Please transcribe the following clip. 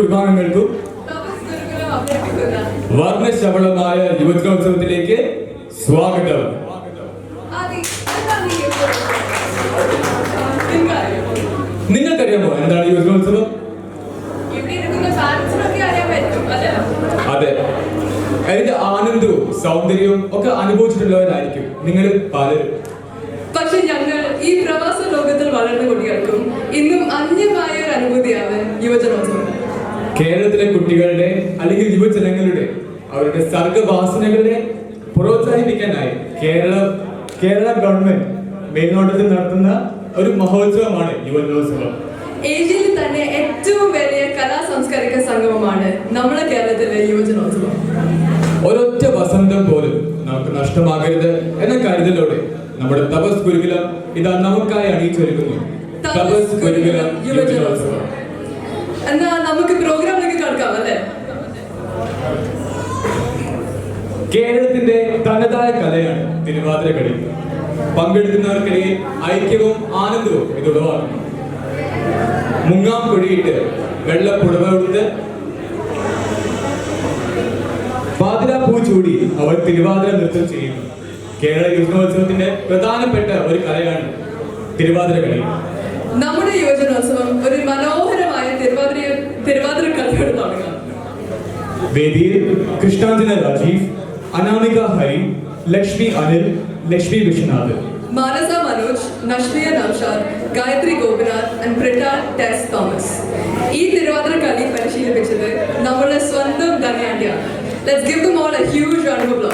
കുടുംബാംഗങ്ങൾക്കും വർണശബളമായ യുവജനോത്സവത്തിലേക്ക് സ്വാഗതം. നിങ്ങൾക്കറിയാമോ എന്താണ് യുവജനോത്സവം അതെ. അതിന്റെ ആനന്ദവും സൗന്ദര്യവും ഒക്കെ അനുഭവിച്ചിട്ടുള്ളവരായിരിക്കും നിങ്ങൾ പലരും. പക്ഷെ ഞങ്ങൾ ഈ പ്രവാസ ലോകത്തിൽ വളർന്ന കുട്ടികൾക്കും ഇന്നും അന്യമായ ഒരു അനുഭൂതിയാണ് യുവജനോത്സവം. കുട്ടികളുടെ അല്ലെങ്കിൽ യുവജനങ്ങളുടെ അവരുടെ സർഗവാസനകളെ പ്രോത്സാഹിപ്പിക്കാനായി കേരള കേരള ഗവൺമെന്റ് മേൽനോട്ടത്തിൽ നടത്തുന്ന ഒരു മഹോത്സവമാണ് യുവജനോത്സവം. ഏഷ്യയിൽ തന്നെ ഏറ്റവും വലിയ കലാ സാംസ്കാരിക സംഗമമാണ് നമ്മുടെ കേരളത്തിലെ യുവജനോത്സവം. ഒരൊറ്റ വസന്തം പോലും നമുക്ക് നഷ്ടമാകരുത് എന്ന കരുതലോടെ നമ്മുടെ തപസ് ഗുരുകുലം ഇതാ നമുക്കായി അണിയിച്ചൊരുക്കുന്നു. തപസ് ഗുരുകുലം യുവജനോത്സവം. എന്നാ നമുക്ക് അല്ലേ കേരളത്തിന്റെ തനതായ കലയാണ് തിരുവാതിര കളി പങ്കെടുക്കുന്നവർക്കിടയിൽ ഐക്യവും ആനന്ദവും ഇത് ഉളവാക്കുന്നു മുങ്ങാം കുഴിയിട്ട് വെള്ളപ്പുടവ കൊടുത്ത് പാതിര പൂ ചൂടി അവർ തിരുവാതിര നൃത്തം ചെയ്യുന്നു. കേരള യുവജനോത്സവത്തിന്റെ പ്രധാനപ്പെട്ട ഒരു കലയാണ് തിരുവാതിര കളി നമ്മുടെ യുവജനോത്സവം ഒരു മനോഹരമായ തിരുവാതിര തിരുവാതിര കളിയോട് തുടങ്ങാം വേദിയിൽ Krishnanjana Rajeev Anamika Hari Lakshmi Anil Lakshmi Vishwanath. Manasa Manoj Nashmiya Naushad Gayathri Gopinath and Pritta Tess Thomas. ഈ തിരുവാതിര കളി പരിശീലിപ്പിച്ചത് നമ്മുടെ സ്വന്തം ധന്യാണ്ടിയാണ്. Let's give them all a huge of